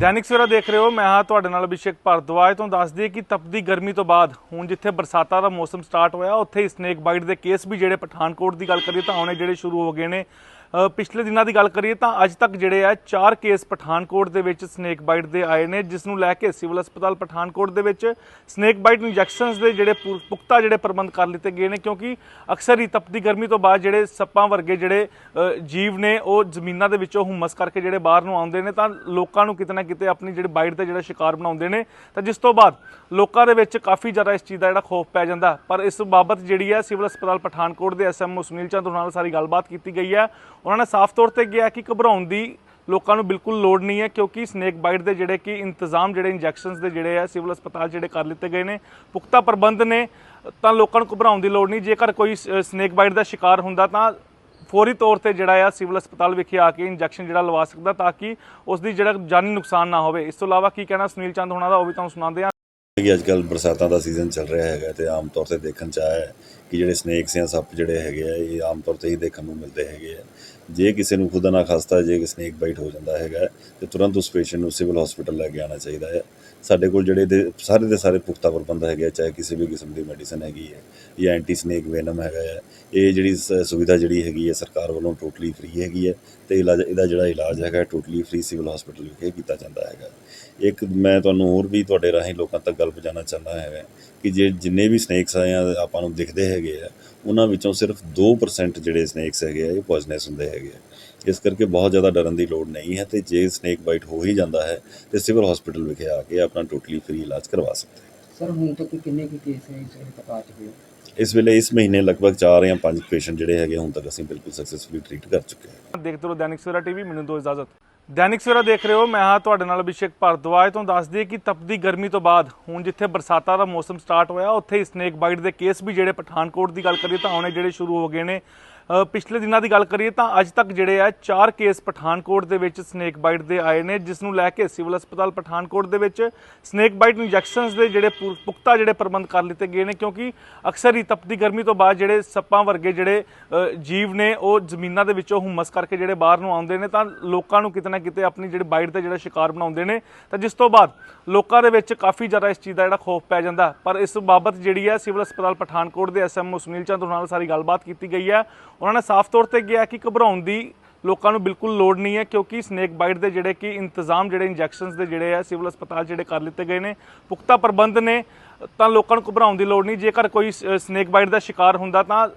ਦੈਨਿਕ ਸਵੇਰਾ ਦੇਖ ਰਹੇ ਹੋ, ਮੈਂ ਹਾਂ ਤੁਹਾਡੇ ਨਾਲ ਅਭਿਸ਼ੇਕ ਭਾਰਦਵਾਜ। ਤੋਂ ਦੱਸ ਦਈਏ ਕਿ ਤਪਦੀ ਗਰਮੀ ਤੋਂ ਬਾਅਦ, ਹੁਣ ਜਿੱਥੇ ਬਰਸਾਤਾਂ ਦਾ ਮੌਸਮ ਸਟਾਰਟ ਹੋਇਆ, ਉੱਥੇ ਹੀ ਸਨੇਕ ਬਾਈਟ ਦੇ ਕੇਸ ਵੀ ਜਿਹੜੇ ਪਠਾਨਕੋਟ ਦੀ ਗੱਲ ਕਰੀਏ ਤਾਂ ਆਉਣੇ ਜਿਹੜੇ ਸ਼ੁਰੂ ਹੋ ਗਏ ਨੇ। ਪਿਛਲੇ ਦਿਨਾਂ ਦੀ ਗੱਲ ਕਰੀਏ ਤਾਂ ਅੱਜ ਤੱਕ ਜਿਹੜੇ ਆ ਚਾਰ ਕੇਸ ਪਠਾਨਕੋਟ ਦੇ ਵਿੱਚ ਸਨੇਕ ਬਾਈਟ ਦੇ ਆਏ ਨੇ, ਜਿਸ ਨੂੰ ਲੈ ਕੇ ਸਿਵਲ ਹਸਪਤਾਲ ਪਠਾਨਕੋਟ ਦੇ ਵਿੱਚ ਸਨੇਕ ਬਾਈਟ ਇੰਜੈਕਸ਼ਨਸ ਦੇ ਜਿਹੜੇ ਪੁਖਤਾ ਜਿਹੜੇ ਪ੍ਰਬੰਧ ਕਰ ਲਿੱਤੇ ਗਏ ਨੇ, ਕਿਉਂਕਿ ਅਕਸਰ ਹੀ ਤਪਦੀ ਗਰਮੀ ਤੋਂ ਬਾਅਦ ਜਿਹੜੇ ਸੱਪਾਂ ਵਰਗੇ ਜਿਹੜੇ ਜੀਵ ਨੇ ਉਹ ਜ਼ਮੀਨਾਂ ਦੇ ਵਿੱਚੋਂ ਹੁਮਸ ਕਰਕੇ ਜਿਹੜੇ ਬਾਹਰ ਨੂੰ ਆਉਂਦੇ ਨੇ, ਤਾਂ ਲੋਕਾਂ ਨੂੰ ਕਿਤੇ ਨਾ ਕਿਤੇ ਆਪਣੀ ਜਿਹੜੀ ਬਾਈਟ ਦਾ ਜਿਹੜਾ ਸ਼ਿਕਾਰ ਬਣਾਉਂਦੇ ਨੇ। ਤਾਂ ਜਿਸ ਤੋਂ ਬਾਅਦ ਲੋਕਾਂ ਦੇ ਵਿੱਚ ਕਾਫੀ ਜ਼ਿਆਦਾ ਇਸ ਚੀਜ਼ ਦਾ ਜਿਹੜਾ ਖੌਫ ਪੈ ਜਾਂਦਾ। ਪਰ ਇਸ ਬਾਬਤ ਜਿਹੜੀ ਹੈ ਸਿਵਲ ਹਸਪਤਾਲ ਪਠਾਨਕੋਟ ਦੇ ਐਸਐਮਓ ਸੁਨੀਲ ਚੰਦ ਉਹਨਾਂ ਨਾਲ ਸਾਰੀ ਗੱਲਬਾਤ ਕੀਤੀ ਗਈ ਹੈ ਉਹਨਾਂ ਨੇ ਸਾਫ਼ ਤੌਰ ਤੇ ਕਿਹਾ ਕਿ ਘਬਰਾਉਣ ਦੀ ਲੋਕਾਂ ਨੂੰ ਬਿਲਕੁਲ ਲੋੜ ਨਹੀਂ ਹੈ, ਕਿਉਂਕਿ ਸਨੇਕ ਬਾਈਟ ਦੇ ਜਿਹੜੇ ਕਿ ਇੰਤਜ਼ਾਮ, ਜਿਹੜੇ ਇੰਜੈਕਸ਼ਨਸ ਦੇ ਜਿਹੜੇ ਆ ਸਿਵਲ ਹਸਪਤਾਲ ਜਿਹੜੇ ਕਰ ਲਿੱਤੇ ਗਏ ਨੇ, ਪੁਖਤਾ ਪ੍ਰਬੰਧ ਨੇ, ਤਾਂ ਲੋਕਾਂ ਨੂੰ ਘਬਰਾਉਣ ਦੀ ਲੋੜ ਨਹੀਂ। ਜੇਕਰ ਕੋਈ ਸਨੇਕ ਬਾਈਟ ਦਾ ਸ਼ਿਕਾਰ ਹੁੰਦਾ ਤਾਂ ਫੌਰੀ ਤੌਰ ਤੇ ਜਿਹੜਾ ਆ ਸਿਵਲ ਹਸਪਤਾਲ ਵਿਖੇ ਆ ਕੇ ਇੰਜੈਕਸ਼ਨ ਜਿਹੜਾ ਲਵਾ ਸਕਦਾ ਤਾਂ ਕਿ ਉਸ ਦੀ ਜਿਹੜਾ ਜਾਨੀ ਨੁਕਸਾਨ ਨਾ ਹੋਵੇ। ਇਸ ਤੋਂ ਇਲਾਵਾ ਕੀ ਕਹਿਣਾ ਸੁਨੀਲ ਚੰਦ ਹੋਣਾ ਦਾ, ਉਹ ਵੀ ਤੁਹਾਨੂੰ ਸੁਣਾਉਂਦੇ ਹਾਂ। ਕਿ ਅੱਜ ਕੱਲ ਬਰਸਾਤਾਂ ਦਾ ਸੀਜ਼ਨ ਚੱਲ ਰਿਹਾ ਹੈਗਾ ਤੇ ਆਮ ਤੌਰ ਤੇ ਦੇਖਣ ਚ ਆਇਆ ਕਿ ਜਿਹੜੇ ਸਨੇਕਸ ਜਾਂ ਸੱਪ ਜਿਹੜੇ ਹੈਗੇ ਆ, ਇਹ ਆਮ ਤੌਰ ਤੇ ਹੀ ਦੇਖਣ ਨੂੰ ਮਿਲਦੇ ਹੈਗੇ ਆ। ਜੇ ਕਿਸੇ ਨੂੰ ਖੁਦਾ ਨਾ ਖਾਸਤਾ ਜੇ ਸਨੇਕ ਬਾਈਟ ਹੋ ਜਾਂਦਾ ਹੈਗਾ ਤੇ ਤੁਰੰਤ ਉਸ ਪੇਸ਼ੈਂਟ ਨੂੰ ਸਿਵਲ ਹਸਪੀਟਲ ਲੈ ਕੇ ਆਉਣਾ ਚਾਹੀਦਾ ਹੈ। ਸਾਡੇ ਕੋਲ ਜਿਹੜੇ ਦੇ ਸਾਰੇ ਦੇ ਸਾਰੇ ਪੁਖਤਾ ਪ੍ਰਬੰਧ ਹੈਗੇ ਆ, ਚਾਹੇ ਕਿਸੇ ਵੀ ਕਿਸਮ ਦੀ ਮੈਡੀਸਨ ਹੈਗੀ ਹੈ ਜਾਂ ਐਂਟੀ ਸਨੇਕ ਵੈਨਮ ਹੈਗਾ ਹੈ ਇਹ ਜਿਹੜੀ ਸ- ਸੁਵਿਧਾ ਜਿਹੜੀ ਹੈਗੀ ਹੈ ਸਰਕਾਰ ਵੱਲੋਂ ਟੋਟਲੀ ਫ੍ਰੀ ਹੈਗੀ ਹੈ ਤੇ ਇਲਾਜ ਇਹਦਾ ਜਿਹੜਾ ਇਲਾਜ ਹੈਗਾ ਟੋਟਲੀ ਫ੍ਰੀ ਸਿਵਲ ਹਸਪੀਟਲ ਵਿਖੇ ਕੀਤਾ ਜਾਂਦਾ ਹੈਗਾ। ਇੱਕ ਮੈਂ ਤੁਹਾਨੂੰ ਹੋਰ ਵੀ ਤੁਹਾਡੇ ਰਾਹੀਂ ਲੋਕਾਂ ਤੱਕ ਗੱਲ ਪਹੁੰਚਾਉਣਾ ਚਾਹੁੰਦਾ ਹੈਗਾ ਕਿ ਜੇ ਜਿੰਨੇ ਵੀ ਸਨੇਕਸ ਆ ਜਾਂ ਆਪਾਂ ਨੂੰ ਦਿਖਦੇ ਹੈਗੇ ਆ ਉਹਨਾਂ ਵਿੱਚੋਂ ਸਿਰਫ 2% ਜਿਹੜੇ ਸਨੇਕਸ ਹੈਗੇ ਆ ਇਹ ਪੋਇਜ਼ਨਸ ਹੁੰਦੇ ਹੈਗੇ ਆ। ਇਸ ਕਰਕੇ ਬਹੁਤ ਜ਼ਿਆਦਾ ਡਰਨ ਦੀ ਲੋੜ ਨਹੀਂ ਹੈ ਤੇ ਜੇ ਸਨੇਕ ਬਾਈਟ ਹੋ ਹੀ ਜਾਂਦਾ ਹੈ ਤੇ ਸਿਵਲ ਹਸਪੀਟਲ ਵਿਖੇ ਆ ਕੇ ਆਪਣਾ ਟੋਟਲੀ ਫ੍ਰੀ ਇਲਾਜ ਕਰਵਾ ਸਕਦੇ ਹੈ। ਸਰ ਹੁਣ ਤੱਕ ਕਿੰਨੇ ਕੁ ਕੇਸ ਹੈ ਇਸ ਵੇਲੇ ਚੁੱਕੇ ਹੋ ਇਸ ਵੇਲੇ ਇਸ ਮਹੀਨੇ ਲਗਭਗ 4 ਜਾਂ 5 ਪੇਸ਼ੈਂਟ ਜਿਹੜੇ ਹੈਗੇ ਹੁਣ ਤੱਕ ਅਸੀਂ ਬਿਲਕੁਲ ਸਕਸੈਸਫੁਲੀ ਟ੍ਰੀਟ ਕਰ ਚੁੱਕੇ ਹਾਂ। ਦੇਖਦੇ ਰਹੋ ਦੈਨਿਕ ਸਵੇਰਾ ਟੀਵੀ ਮੈਨੂੰ ਦਿਓ ਇਜਾਜ਼ਤ। ਦੈਨਿਕ ਸਵੇਰਾ ਦੇਖ ਰਹੇ ਹੋ ਮੈਂ ਹਾਂ ਤੁਹਾਡੇ ਨਾਲ ਅਭਿਸ਼ੇਕ ਭਾਰਦਵਾਜ। ਤੋਂ ਦੱਸ ਦਈਏ ਕਿ ਤਪਦੀ ਗਰਮੀ ਤੋਂ ਬਾਅਦ ਹੁਣ ਜਿੱਥੇ ਬਰਸਾਤਾਂ ਦਾ ਮੌਸਮ ਸਟਾਰਟ ਹੋਇਆ ਉੱਥੇ ਹੀ ਸਨੇਕ ਬਾਈਟ ਦੇ ਕੇਸ ਵੀ ਜਿਹੜੇ ਪਠਾਨਕੋਟ ਦੀ ਗੱਲ ਕਰੀਏ ਤਾਂ ਆਉਣੇ ਜਿਹੜੇ ਸ਼ੁਰੂ ਹੋ ਗਏ ਨੇ। ਪਿਛਲੇ ਦਿਨਾਂ ਦੀ ਗੱਲ ਕਰੀਏ ਤਾਂ ਅੱਜ ਤੱਕ ਜਿਹੜੇ ਆ ਚਾਰ ਕੇਸ ਪਠਾਨਕੋਟ ਦੇ ਵਿੱਚ ਸਨੇਕ ਬਾਈਟ ਦੇ ਆਏ ਨੇ, ਜਿਸ ਨੂੰ ਲੈ ਕੇ ਸਿਵਲ ਹਸਪਤਾਲ ਪਠਾਨਕੋਟ ਦੇ ਵਿੱਚ ਸਨੇਕ ਬਾਈਟ ਇੰਜੈਕਸ਼ਨਸ ਦੇ ਜਿਹੜੇ ਪੁ- ਪੁਖਤਾ ਜਿਹੜੇ ਪ੍ਰਬੰਧ ਕਰ ਲਿੱਤੇ ਗਏ ਨੇ, ਕਿਉਂਕਿ ਅਕਸਰ ਹੀ ਤਪਦੀ ਗਰਮੀ ਤੋਂ ਬਾਅਦ ਜਿਹੜੇ ਸੱਪਾਂ ਵਰਗੇ ਜਿਹੜੇ ਜੀਵ ਨੇ, ਉਹ ਜ਼ਮੀਨਾਂ ਦੇ ਵਿੱਚੋਂ ਹੁਮਸ ਕਰਕੇ ਜਿਹੜੇ ਬਾਹਰ ਨੂੰ ਆਉਂਦੇ ਨੇ, ਤਾਂ ਲੋਕਾਂ ਨੂੰ ਕਿਤੇ ਨਾ ਕਿਤੇ ਆਪਣੀ ਜਿਹੜੀ ਬਾਈਟ ਦਾ ਜਿਹੜਾ ਸ਼ਿਕਾਰ ਬਣਾਉਂਦੇ ਨੇ। ਤਾਂ ਜਿਸ ਤੋਂ ਬਾਅਦ ਲੋਕਾਂ ਦੇ ਵਿੱਚ ਕਾਫੀ ਜ਼ਿਆਦਾ ਇਸ ਚੀਜ਼ ਦਾ ਜਿਹੜਾ ਖੌਫ ਪੈ ਜਾਂਦਾ। ਪਰ ਇਸ ਬਾਬਤ ਜਿਹੜੀ ਹੈ ਸਿਵਲ ਹਸਪਤਾਲ ਪਠਾਨਕੋਟ ਦੇ ਐਸਐਮਓ ਸੁਨੀਲ ਚੰਦ ਉਹਨਾਂ ਨਾਲ ਸਾਰੀ ਗੱਲਬਾਤ ਕੀਤੀ ਗਈ ਹੈ ਉਹਨਾਂ ਨੇ ਸਾਫ਼ ਤੌਰ ਤੇ ਕਿਹਾ ਕਿ ਘਬਰਾਉਣ ਦੀ ਲੋਕਾਂ ਨੂੰ ਬਿਲਕੁਲ ਲੋੜ ਨਹੀਂ ਹੈ, ਕਿਉਂਕਿ ਸਨੇਕ ਬਾਈਟ ਦੇ ਜਿਹੜੇ ਕਿ ਇੰਤਜ਼ਾਮ, ਜਿਹੜੇ ਇੰਜੈਕਸ਼ਨਸ ਦੇ ਜਿਹੜੇ ਆ ਸਿਵਲ ਹਸਪਤਾਲ ਜਿਹੜੇ ਕਰ ਲਿੱਤੇ ਗਏ ਨੇ, ਪੁਖਤਾ ਪ੍ਰਬੰਧ ਨੇ, ਤਾਂ ਲੋਕਾਂ ਨੂੰ ਘਬਰਾਉਣ ਦੀ ਲੋੜ ਨਹੀਂ। ਜੇਕਰ ਕੋਈ ਸਨੇਕ ਬਾਈਟ ਦਾ ਸ਼ਿਕਾਰ ਹੁੰਦਾ ਤਾਂ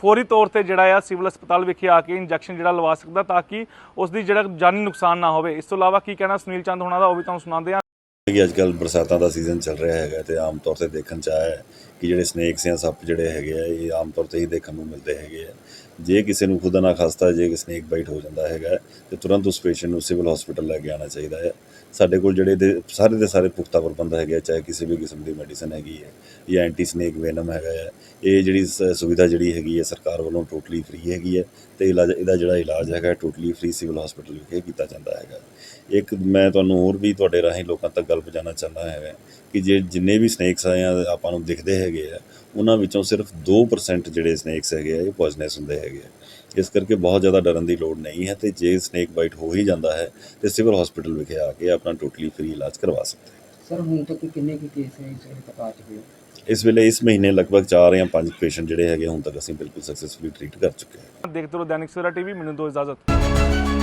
ਫੌਰੀ ਤੌਰ ਤੇ ਜਿਹੜਾ ਆ ਸਿਵਲ ਹਸਪਤਾਲ ਵਿਖੇ ਆ ਕੇ ਇੰਜੈਕਸ਼ਨ ਜਿਹੜਾ ਲਵਾ ਸਕਦਾ ਤਾਂ ਕਿ ਉਸ ਦੀ ਜਿਹੜਾ ਜਾਨੀ ਨੁਕਸਾਨ ਨਾ ਹੋਵੇ। ਇਸ ਤੋਂ ਇਲਾਵਾ ਕੀ ਕਹਿਣਾ ਸੁਨੀਲ ਚੰਦ ਹੋਣਾ ਦਾ, ਉਹ ਵੀ ਤੁਹਾਨੂੰ ਸੁਣਾਉਂਦੇ ਹਾਂ। ਕਿ ਅੱਜ ਕੱਲ ਬਰਸਾਤਾਂ ਦਾ ਸੀਜ਼ਨ ਚੱਲ ਰਿਹਾ ਹੈਗਾ ਤੇ ਆਮ ਤੌਰ ਤੇ ਦੇਖਣ ਚ ਆਇਆ ਹੈ ਕਿ ਜਿਹੜੇ ਸਨੇਕਸ ਜਾਂ ਸੱਪ ਜਿਹੜੇ ਹੈਗੇ ਆ ਇਹ ਆਮ ਤੌਰ ਤੇ ਹੀ ਦੇਖਣ ਨੂੰ ਮਿਲਦੇ ਹੈਗੇ ਆ। ਜੇ ਕਿਸੇ ਨੂੰ ਖੁਦਾ ਨਾ ਖਾਸਤਾ ਜੇ ਸਨੇਕ ਬਾਈਟ ਹੋ ਜਾਂਦਾ ਹੈਗਾ ਤੇ ਤੁਰੰਤ ਉਸ ਪੇਸ਼ੈਂਟ ਨੂੰ ਸਿਵਲ ਹਸਪੀਟਲ ਲੈ ਕੇ ਆਉਣਾ ਚਾਹੀਦਾ ਹੈ। ਸਾਡੇ ਕੋਲ ਜਿਹੜੇ ਦੇ ਸਾਰੇ ਦੇ ਸਾਰੇ ਪੁਖਤਾ ਪ੍ਰਬੰਧ ਹੈਗੇ ਆ, ਚਾਹੇ ਕਿਸੇ ਵੀ ਕਿਸਮ ਦੀ ਮੈਡੀਸਨ ਹੈਗੀ ਹੈ ਜਾਂ ਐਂਟੀ ਸਨੇਕ ਵੈਨਮ ਹੈਗਾ ਹੈ। ਇਹ ਜਿਹੜੀ ਸ- ਸੁਵਿਧਾ ਜਿਹੜੀ ਹੈਗੀ ਹੈ ਸਰਕਾਰ ਵੱਲੋਂ ਟੋਟਲੀ ਫ੍ਰੀ ਹੈਗੀ ਹੈ ਤੇ ਇਲਾਜ ਇਹਦਾ ਜਿਹੜਾ ਇਲਾਜ ਹੈਗਾ ਟੋਟਲੀ ਫ੍ਰੀ ਸਿਵਲ ਹਸਪੀਟਲ ਵਿਖੇ ਕੀਤਾ ਜਾਂਦਾ ਹੈਗਾ। ਇੱਕ ਮੈਂ ਤੁਹਾਨੂੰ ਹੋਰ ਵੀ ਤੁਹਾਡੇ ਰਾਹੀਂ ਲੋਕਾਂ ਤੱਕ ਗੱਲ ਪਹੁੰਚਾਉਣਾ ਚਾਹੁੰਦਾ ਹੈਗਾ ਕਿ ਜੇ ਜਿੰਨੇ ਵੀ ਸਨੇਕਸ ਆ ਜਾਂ ਆਪਾਂ ਨੂੰ ਦਿਖਦੇ ਹੈਗੇ ਆ ਉਹਨਾਂ ਵਿੱਚੋਂ ਸਿਰਫ 2% ਜਿਹੜੇ ਸਨੇਕਸ ਹੈਗੇ ਆ ਇਹ ਪੋਇਜ਼ਨਸ ਹੁੰਦੇ ਹੈਗੇ ਆ। ਇਸ ਕਰਕੇ ਬਹੁਤ ਜ਼ਿਆਦਾ ਡਰਨ ਦੀ ਲੋੜ ਨਹੀਂ ਹੈ ਤੇ ਜੇ ਸਨੇਕ ਬਾਈਟ ਹੋ ਹੀ ਜਾਂਦਾ ਹੈ ਤੇ ਸਿਵਲ ਹਸਪੀਟਲ ਵਿਖੇ ਆ ਕੇ ਆਪਣਾ ਟੋਟਲੀ ਫ੍ਰੀ ਇਲਾਜ ਕਰਵਾ ਸਕਦੇ ਹੈ ਸਰ ਹੁਣ ਤੱਕ ਕਿੰਨੇ ਕੁ ਕੇਸ ਹੈ ਇਸ ਵੇਲੇ ਤੱਕ ਆ ਚੁੱਕੇ ਹੋ ਇਸ ਵੇਲੇ ਇਸ ਮਹੀਨੇ ਲਗਭਗ 4 ਜਾਂ 5 ਪੇਸ਼ੈਂਟ ਜਿਹੜੇ ਹੈਗੇ ਹੁਣ ਤੱਕ ਅਸੀਂ ਬਿਲਕੁਲ ਸਕਸੈਸਫੁਲੀ ਟ੍ਰੀਟ ਕਰ ਚੁੱਕੇ ਹਾਂ ਦੇਖਦੇ ਰਹੋ ਦੈਨਿਕ ਸਵੇਰਾ ਟੀਵੀ ਮੈਨੂੰ ਦਿਓ ਇਜਾਜ਼ਤ।